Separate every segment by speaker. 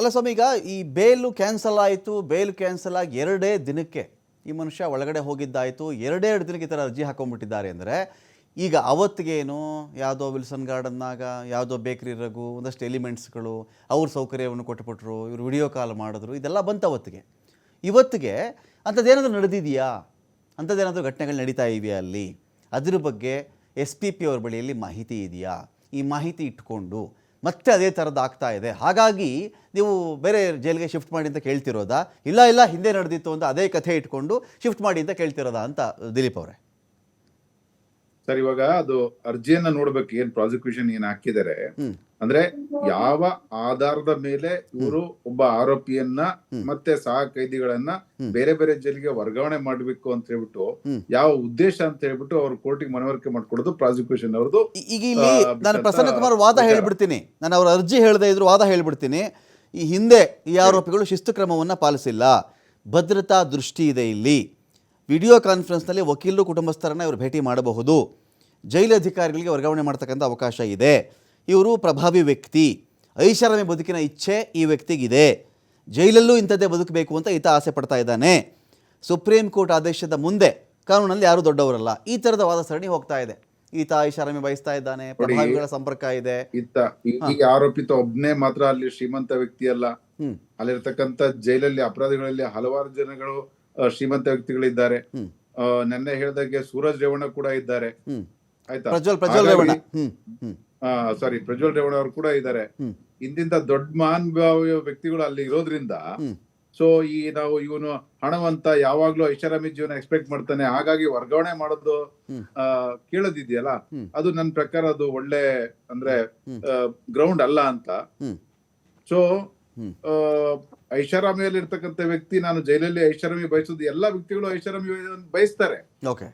Speaker 1: ಅಲ್ಲ ಸ್ವಾಮಿ, ಈಗ ಈ ಬೇಲು ಕ್ಯಾನ್ಸಲ್ ಆಯಿತು, ಬೇಲ್ ಕ್ಯಾನ್ಸಲ್ ಆಗಿ ಎರಡೇ ದಿನಕ್ಕೆ ಈ ಮನುಷ್ಯ ಒಳಗಡೆ ಹೋಗಿದ್ದಾಯಿತು, ಎರಡೇ ಎರಡು ದಿನಕ್ಕೆ ಈ ಥರ ಅರ್ಜಿ ಹಾಕೊಂಡ್ಬಿಟ್ಟಿದ್ದಾರೆ ಅಂದರೆ, ಈಗ ಅವತ್ತಿಗೇನು ಯಾವುದೋ ವಿಲ್ಸನ್ ಗಾರ್ಡನ್ನಾಗ ಯಾವುದೋ ಬೇಕ್ರಿ ರಘು, ಒಂದಷ್ಟು ಎಲಿಮೆಂಟ್ಸ್ಗಳು, ಅವ್ರ ಸೌಕರ್ಯವನ್ನು ಕೊಟ್ಟುಬಿಟ್ರು ಇವರು ವಿಡಿಯೋ ಕಾಲ್ ಮಾಡಿದ್ರು, ಇದೆಲ್ಲ ಬಂತು ಅವತ್ತಿಗೆ. ಇವತ್ತಿಗೆ ಅಂಥದ್ದೇನಾದರೂ ನಡೆದಿದೆಯಾ? ಅಂಥದ್ದೇನಾದರೂ ಘಟನೆಗಳು ನಡೀತಾ ಇದೆಯಾ ಅಲ್ಲಿ? ಅದ್ರ ಬಗ್ಗೆ ಎಸ್ ಪಿ ಪಿ ಅವ್ರ ಬಳಿಯಲ್ಲಿ ಮಾಹಿತಿ ಇದೆಯಾ? ಈ ಮಾಹಿತಿ ಇಟ್ಕೊಂಡು ಮತ್ತೆ ಅದೇ ಥರದ್ದು ಆಗ್ತಾ ಇದೆ. ಹಾಗಾಗಿ ನೀವು ಬೇರೆ ಜೈಲಿಗೆ ಶಿಫ್ಟ್ ಮಾಡಿ ಅಂತ ಕೇಳ್ತಿರೋದಾ? ಇಲ್ಲ ಇಲ್ಲ ಹಿಂದೆ ನಡೆದಿತ್ತು ಅಂತ ಅದೇ ಕಥೆ ಇಟ್ಕೊಂಡು ಶಿಫ್ಟ್ ಮಾಡಿ ಅಂತ ಕೇಳ್ತಿರೋದಾ ಅಂತ ದಿಲೀಪ್ ಅವರೇ?
Speaker 2: ಸರ್ ಇವಾಗ ಅದು ಅರ್ಜಿಯನ್ನ ನೋಡ್ಬೇಕು ಏನ್ ಪ್ರಾಸಿಕ್ಯೂಷನ್ ಏನ್ ಹಾಕಿದ್ದಾರೆ. ಅಂದ್ರೆ ಯಾವ ಆಧಾರದ ಮೇಲೆ ಇವರು ಒಬ್ಬ ಆರೋಪಿಯನ್ನ ಮತ್ತೆ ಸಹ ಕೈದಿಗಳನ್ನ ಬೇರೆ ಬೇರೆ ಜೈಲಿಗೆ ವರ್ಗಾವಣೆ ಮಾಡಬೇಕು ಅಂತ ಹೇಳ್ಬಿಟ್ಟು. ಯಾವ ಉದ್ದೇಶ ಅಂತ ಹೇಳ್ಬಿಟ್ಟು ಅವ್ರ ಕೋರ್ಟಿಗೆ ಮನವರಿಕೆ ಮಾಡ್ಕೊಡೋದು ಪ್ರಾಸಿಕ್ಯೂಷನ್ ಅವ್ರದ್ದು.
Speaker 1: ಈಗ ಇಲ್ಲಿ ನಾನು ಪ್ರಸನ್ನ ಕುಮಾರ್ ವಾದ ಹೇಳ್ಬಿಡ್ತೀನಿ. ನಾನು ಅವ್ರ ಅರ್ಜಿ ಹೇಳದೆ ಇದ್ರು ವಾದ ಹೇಳ್ಬಿಡ್ತೀನಿ. ಈ ಹಿಂದೆ ಈ ಆರೋಪಿಗಳು ಶಿಸ್ತು ಕ್ರಮವನ್ನ ಪಾಲಿಸಿಲ್ಲ. ಭದ್ರತಾ ದೃಷ್ಟಿ ಇದೆ ಇಲ್ಲಿ. ವಿಡಿಯೋ ಕಾನ್ಫರೆನ್ಸ್ನಲ್ಲಿ ವಕೀಲರು ಕುಟುಂಬಸ್ಥರನ್ನ ಇವರು ಭೇಟಿ ಮಾಡಬಹುದು. ಜೈಲು ಅಧಿಕಾರಿಗಳಿಗೆ ವರ್ಗಾವಣೆ ಮಾಡ್ತಕ್ಕಂಥ ಅವಕಾಶ ಇದೆ. ಇವರು ಪ್ರಭಾವಿ ವ್ಯಕ್ತಿ. ಐಷಾರಾಮಿ ಬದುಕಿನ ಇಚ್ಛೆ ಈ ವ್ಯಕ್ತಿಗಿದೆ. ಜೈಲಲ್ಲೂ ಇಂಥದ್ದೇ ಬದುಕಬೇಕು ಅಂತ ಈತ ಆಸೆ ಪಡ್ತಾ ಇದ್ದಾನೆ. ಸುಪ್ರೀಂ ಕೋರ್ಟ್ ಆದೇಶದ ಮುಂದೆ ಕಾನೂನಲ್ಲಿ ಯಾರೂ ದೊಡ್ಡವರಲ್ಲ. ಈ ತರದ ವಾದ ಸರಣಿ ಹೋಗ್ತಾ ಇದೆ. ಈತ ಐಷಾರಾಮಿ ಬಯಸ್ತಾ ಇದ್ದಾನೆ ಪ್ರಭಾವಿಗಳ ಸಂಪರ್ಕ ಇದೆ.
Speaker 2: ಇತ್ತ ಈ- ಆರೋಪಿತ ಒಬ್ನೇ ಮಾತ್ರ ಅಲ್ಲಿ ಶ್ರೀಮಂತ ವ್ಯಕ್ತಿ ಅಲ್ಲ.
Speaker 1: ಹ್ಮ್.
Speaker 2: ಅಲ್ಲಿರ್ತಕ್ಕಂಥ ಜೈಲಲ್ಲಿ ಅಪರಾಧಿಗಳಲ್ಲಿ ಹಲವಾರು ಜನಗಳು ಶ್ರೀಮಂತ ವ್ಯಕ್ತಿಗಳಿದ್ದಾರೆ. ನೆನ್ನೆ ಹೇಳಿದಾಗೆ ಸೂರಜ್ ರೇವಣ್ಣ ಕೂಡ ಇದ್ದಾರೆ.
Speaker 1: ಹ್ಮ್.
Speaker 2: ಆಯ್ತಾ?
Speaker 1: ಪ್ರಜ್ವಲ್ ಪ್ರಜ್ವಲ್ ರೇವಣ್ಣ. ಹ್ಮ್. ಹ್ಮ್.
Speaker 2: ಸಾರಿ ಪ್ರಜ್ವಲ್ ರೇವಣ್ಣ ಅವರು ಕೂಡ ಇದ್ದಾರೆ.
Speaker 1: ಇಂದಿಂದ
Speaker 2: ಇಂತಿಂತ ದೊಡ್ಡ ಮಹಾನ್ ವ್ಯಕ್ತಿಗಳು ಅಲ್ಲಿ ಇರೋದ್ರಿಂದ ಸೊ ಈ ನಾವು ಇವನು ಹಣವಂತ ಯಾವಾಗ್ಲೂ ಐಷಾರಾಮಿ ಜೀವನ ಎಕ್ಸ್ಪೆಕ್ಟ್ ಮಾಡ್ತಾನೆ. ಹಾಗಾಗಿ ವರ್ಗಾವಣೆ ಮಾಡೋದು ಕೇಳೋದಿದೆಯಲ್ಲ? ಅದು ನನ್ನ ಪ್ರಕಾರ ಅದು ಒಳ್ಳೆ ಅಂದ್ರೆ ಗ್ರೌಂಡ್ ಅಲ್ಲ ಅಂತ. ಸೊ
Speaker 1: ಹ್ಮ್.
Speaker 2: ಐಷಾರಾಮಿಯಲ್ಲಿ ಇರ್ತಕ್ಕಂಥ ವ್ಯಕ್ತಿ ನಾನು ಜೈಲಲ್ಲಿ ಐಷಾರಾಮಿ ಬಯಸೋದು ಎಲ್ಲಾ ವ್ಯಕ್ತಿಗಳು ಐಷಾರಾಮಿ ಬಯಸ್ತಾರೆ.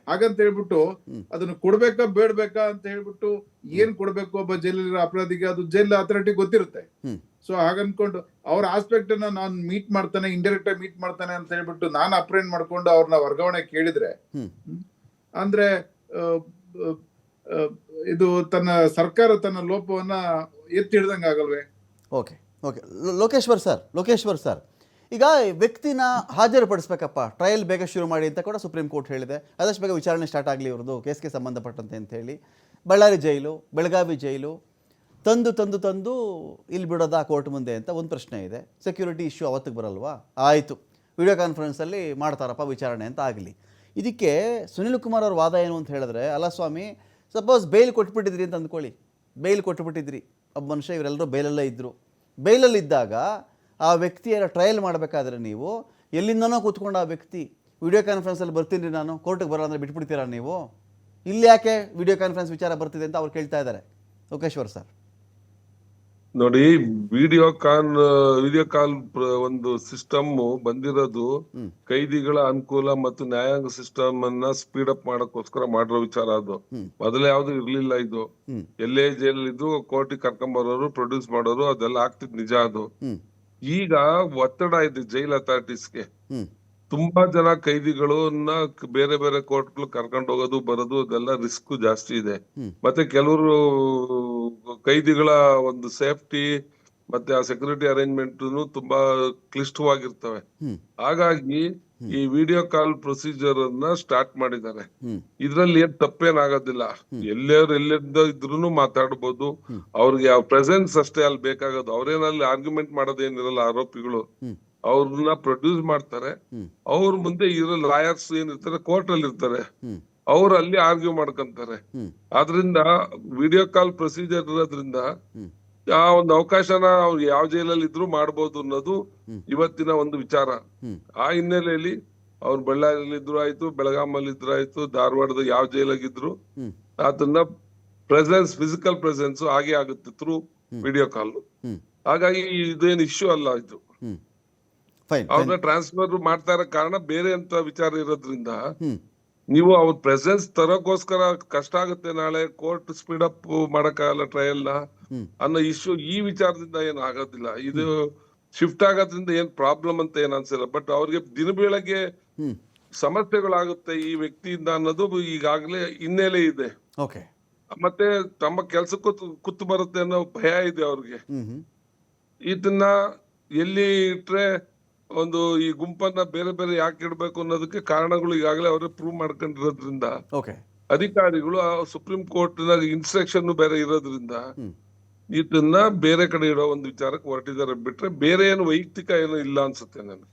Speaker 2: ಹಾಗಂತ ಹೇಳ್ಬಿಟ್ಟು ಅದನ್ನು ಕೊಡ್ಬೇಕಾ ಬೇಡ್ಬೇಕಾ ಅಂತ ಹೇಳ್ಬಿಟ್ಟು ಏನ್ ಕೊಡ್ಬೇಕು ಒಬ್ಬ ಜೈಲಲ್ಲಿರೋ ಅಪರಾಧಿಗೆ ಅದು ಜೈಲ್ ಅಥಾರಿಟಿ ಗೊತ್ತಿರುತ್ತೆ. ಸೊ ಹಾಗನ್ಕೊಂಡು ಅವ್ರ ಆಸ್ಪೆಕ್ಟ್ ಅನ್ನ ನಾನು ಮೀಟ್ ಮಾಡ್ತಾನೆ ಇಂಡೈರೆಕ್ಟ್ ಆಗಿ ಮೀಟ್ ಮಾಡ್ತಾನೆ ಅಂತ ಹೇಳ್ಬಿಟ್ಟು ನಾನು ಅಪ್ರೇಂಡ್ ಮಾಡ್ಕೊಂಡು ಅವ್ರನ್ನ ವರ್ಗಾವಣೆ ಕೇಳಿದ್ರೆ ಅಂದ್ರೆ ಇದು ತನ್ನ ಸರ್ಕಾರ ತನ್ನ ಲೋಪವನ್ನ ಎತ್ತಿ ಹಿಡ್ದಂಗ ಆಗಲ್ವೇ
Speaker 1: okay. Okay Lokeshwar sir Lokeshwar sir. ಈಗ ವ್ಯಕ್ತಿನ ಹಾಜರುಪಡಿಸ್ಬೇಕಪ್ಪ ಟ್ರಯಲ್ ಬೇಗ ಶುರು ಮಾಡಿ ಅಂತ ಕೂಡ ಸುಪ್ರೀಂ ಕೋರ್ಟ್ ಹೇಳಿದೆ. ಆದಷ್ಟು ಬೇಗ ವಿಚಾರಣೆ ಸ್ಟಾರ್ಟ್ ಆಗಲಿ ಇವ್ರದ್ದು, ಕೇಸ್ಗೆ ಸಂಬಂಧಪಟ್ಟಂತೆ ಅಂತ ಹೇಳಿ. ಬಳ್ಳಾರಿ ಜೈಲು, ಬೆಳಗಾವಿ ಜೈಲು, ತಂದು ತಂದು ತಂದು ಇಲ್ಲಿ ಬಿಡೋದಾ ಕೋರ್ಟ್ ಮುಂದೆ ಅಂತ ಒಂದು ಪ್ರಶ್ನೆ ಇದೆ. ಸೆಕ್ಯೂರಿಟಿ ಇಶ್ಯೂ ಅವತ್ತಿಗೆ ಬರಲ್ವಾ? ಆಯಿತು. ವಿಡಿಯೋ ಕಾನ್ಫರೆನ್ಸಲ್ಲಿ ಮಾಡ್ತಾರಪ್ಪ ವಿಚಾರಣೆ ಅಂತ ಆಗಲಿ. ಇದಕ್ಕೆ ಸುನಿಲ್ ಕುಮಾರ್ ಅವ್ರ ವಾದ ಏನು ಅಂತ ಹೇಳಿದ್ರೆ, ಅಲ್ಲ ಸ್ವಾಮಿ ಸಪೋಸ್ ಬೇಲ್ ಕೊಟ್ಬಿಟ್ಟಿದ್ರಿ ಅಂತ ಅಂದ್ಕೊಳ್ಳಿ. ಬೇಲ್ ಕೊಟ್ಬಿಟ್ಟಿದ್ರಿ. ಒಬ್ಬ ಮನುಷ್ಯ ಇವರೆಲ್ಲರೂ ಬೇಲೆಲ್ಲ ಇದ್ದರು ಬೇಲಲ್ಲಿದ್ದಾಗ ಆ ವ್ಯಕ್ತಿಯನ್ನು ಟ್ರಯಲ್ ಮಾಡಬೇಕಾದ್ರೆ ನೀವು ಎಲ್ಲಿಂದನೋ ಕೂತ್ಕೊಂಡು ಆ ವ್ಯಕ್ತಿ ವಿಡಿಯೋ ಕಾನ್ಫರೆನ್ಸಲ್ಲಿ ಬರ್ತೀನಿ ನಾನು ಕೋರ್ಟಿಗೆ ಬರೋ ಅಂದರೆ ಬಿಟ್ಬಿಡ್ತೀರಾ ನೀವು? ಇಲ್ಲಿ ಯಾಕೆ ವಿಡಿಯೋ ಕಾನ್ಫರೆನ್ಸ್ ವಿಚಾರ ಬರ್ತಿದೆ ಅಂತ ಅವ್ರು ಕೇಳ್ತಾ ಇದ್ದಾರೆ. ಲೋಕೇಶ್ವರ್ ಸರ್.
Speaker 3: ನೋಡಿ ವಿಡಿಯೋ ಕಾನ್ ವಿಡಿಯೋ ಕಾಲ್ ಒಂದು ಸಿಸ್ಟಮ್ ಬಂದಿರೋದು ಕೈದಿಗಳ ಅನುಕೂಲ ಮತ್ತು ನ್ಯಾಯಾಂಗ ಸಿಸ್ಟಮ್ ಅನ್ನ ಸ್ಪೀಡ್ ಅಪ್ ಮಾಡಕ್ಕೋಸ್ಕರ ಮಾಡಿರೋ ವಿಚಾರ ಅದು. ಮೊದಲೇ ಯಾವ್ದು ಇರ್ಲಿಲ್ಲ ಇದು. ಎಲ್ಲೇ ಜೈಲ್ ಇದ್ರು ಕೋರ್ಟಿಗೆ ಕರ್ಕೊಂಬರೋರು ಪ್ರೊಡ್ಯೂಸ್ ಮಾಡೋರು ಅದೆಲ್ಲ ಆಗ್ತಿದ್ ನಿಜ ಅದು. ಈಗ ಒತ್ತಡ ಇದೆ ಜೈಲ್ ಅಥಾರಿಟೀಸ್ಗೆ ತುಂಬಾ ಜನ ಕೈದಿಗಳನ್ನ ಬೇರೆ ಬೇರೆ ಕೋರ್ಟ್ಗಳು ಕರ್ಕೊಂಡು ಹೋಗೋದು ಬರೋದು ಅದೆಲ್ಲ ರಿಸ್ಕ್ ಜಾಸ್ತಿ ಇದೆ. ಮತ್ತೆ ಕೆಲವರು ಕೈದಿಗಳ ಒಂದು ಸೇಫ್ಟಿ ಮತ್ತೆ ಆ ಸೆಕ್ಯೂರಿಟಿ ಅರೇಂಜ್ಮೆಂಟ್ ತುಂಬಾ ಕ್ಲಿಷ್ಟವಾಗಿರ್ತವೆ. ಹಾಗಾಗಿ ಈ ವಿಡಿಯೋ ಕಾಲ್ ಪ್ರೊಸೀಜರ್ ಅನ್ನ ಸ್ಟಾರ್ಟ್ ಮಾಡಿದ್ದಾರೆ. ಇದ್ರಲ್ಲಿ ಏನ್ ತಪ್ಪೇನಾಗೋದಿಲ್ಲ. ಎಲ್ಲರೂ ಎಲ್ಲಿಂದ ಇದ್ರು ಮಾತಾಡ್ಬೋದು.
Speaker 1: ಹ್ಮ್.
Speaker 3: ಅವ್ರಿಗೆ ಯಾವ ಪ್ರೆಸೆನ್ಸ್ ಅಷ್ಟೇ ಅಲ್ಲಿ ಬೇಕಾಗೋದು. ಅವ್ರೇನಲ್ಲಿ ಆರ್ಗ್ಯುಮೆಂಟ್ ಮಾಡೋದೇನಿರಲ್ಲ ಆರೋಪಿಗಳು. ಅವ್ರನ್ನ ಪ್ರೊಡ್ಯೂಸ್ ಮಾಡ್ತಾರೆ. ಅವ್ರ ಮುಂದೆ ಇರೋ ಲಾಯರ್ಸ್ ಏನಿರ್ತಾರೆ ಕೋರ್ಟ್ ಅಲ್ಲಿ ಇರ್ತಾರೆ. ಅವ್ರು ಅಲ್ಲಿ ಆರ್ಗ್ಯೂ ಮಾಡ್ಕೊಂತಾರೆ. ಆದ್ರಿಂದ ವಿಡಿಯೋ ಕಾಲ್ ಪ್ರೊಸೀಜರ್ ಇರೋದ್ರಿಂದ ಆ ಒಂದು ಅವಕಾಶನ ಅವ್ರು ಯಾವ ಜೈಲಲ್ಲಿ ಇದ್ರು ಮಾಡ್ಬೋದು ಅನ್ನೋದು ಇವತ್ತಿನ ಒಂದು ವಿಚಾರ. ಆ ಹಿನ್ನೆಲೆಯಲ್ಲಿ ಅವ್ರು ಬಳ್ಳಾರಿಯಲ್ಲಿ ಇದ್ರು ಆಯ್ತು ಬೆಳಗಾಮಲ್ಲಿ ಇದ್ರು ಆಯ್ತು ಧಾರವಾಡದ ಯಾವ ಜೈಲಾಗಿದ್ರು ಅದನ್ನ ಪ್ರೆಸೆನ್ಸ್ ಫಿಸಿಕಲ್ ಪ್ರೆಸೆನ್ಸ್ ಹಾಗೆ ಆಗುತ್ತೆ ಥ್ರೂ ವಿಡಿಯೋ ಕಾಲ್ ಹಾಗಾಗಿ ಇದೇನು ಇಶ್ಯೂ ಅಲ್ಲ ಇದು.
Speaker 1: ಫೈನ್
Speaker 3: ಅವ್ರನ್ನ ಟ್ರಾನ್ಸ್ಫರ್ ಮಾಡ್ತಾ ಇರೋ ಕಾರಣ ಬೇರೆ ಅಂತ ವಿಚಾರ ಇರೋದ್ರಿಂದ ನೀವು ಅವ್ರ ಪ್ರೆಸೆನ್ಸ್ ತರೋಕೋಸ್ಕರ ಕಷ್ಟ ಆಗುತ್ತೆ ನಾಳೆ ಕೋರ್ಟ್ ಸ್ಪೀಡ್ ಅಪ್ ಮಾಡಕ್ಕಾಗಲ್ಲ
Speaker 1: ಟ್ರಯಲ್ನ
Speaker 3: ಅನ್ನೋ ಇಶ್ಯೂ ಈ ವಿಚಾರದಿಂದ ಏನು ಆಗೋದಿಲ್ಲ. ಇದು ಶಿಫ್ಟ್ ಆಗೋದ್ರಿಂದ ಏನ್ ಪ್ರಾಬ್ಲಮ್ ಅಂತ ಏನ್ ಅನ್ಸಿಲ್ಲ. ಬಟ್ ಅವ್ರಿಗೆ ದಿನ ಬೆಳಗ್ಗೆ ಸಮಸ್ಯೆಗಳಾಗುತ್ತೆ ಈ ವ್ಯಕ್ತಿಯಿಂದ ಅನ್ನೋದು ಈಗಾಗಲೇ ಹಿನ್ನೆಲೆ ಇದೆ. ಮತ್ತೆ ತಮ್ಮ ಕೆಲ್ಸಕ್ಕೂ ಕುತ್ತು ಬರುತ್ತೆ ಅನ್ನೋ ಭಯ ಇದೆ ಅವ್ರಿಗೆ. ಇದನ್ನ ಎಲ್ಲಿ ಇಟ್ರೆ ಒಂದು ಈ ಗುಂಪನ್ನ ಬೇರೆ ಬೇರೆ ಯಾಕೆ ಇಡಬೇಕು ಅನ್ನೋದಕ್ಕೆ ಕಾರಣಗಳು ಈಗಾಗಲೇ ಅವರೇ ಪ್ರೂವ್ ಮಾಡ್ಕೊಂಡಿರೋದ್ರಿಂದ. ಅಧಿಕಾರಿಗಳು ಆ ಸುಪ್ರೀಂ ಕೋರ್ಟ್ನ ಇನ್ಸ್ಟ್ರಕ್ಷನ್ ಬೇರೆ ಇರೋದ್ರಿಂದ. ಇದನ್ನ ಬೇರೆ ಕಡೆ ಇಡೋ ಒಂದು ವಿಚಾರಕ್ಕೆ ಹೊರಟಿದ್ದಾರೆ ಬಿಟ್ರೆ ಬೇರೆ ಏನು ವೈಯಕ್ತಿಕ ಏನು ಇಲ್ಲ ಅನ್ಸುತ್ತೆ ನನಗೆ.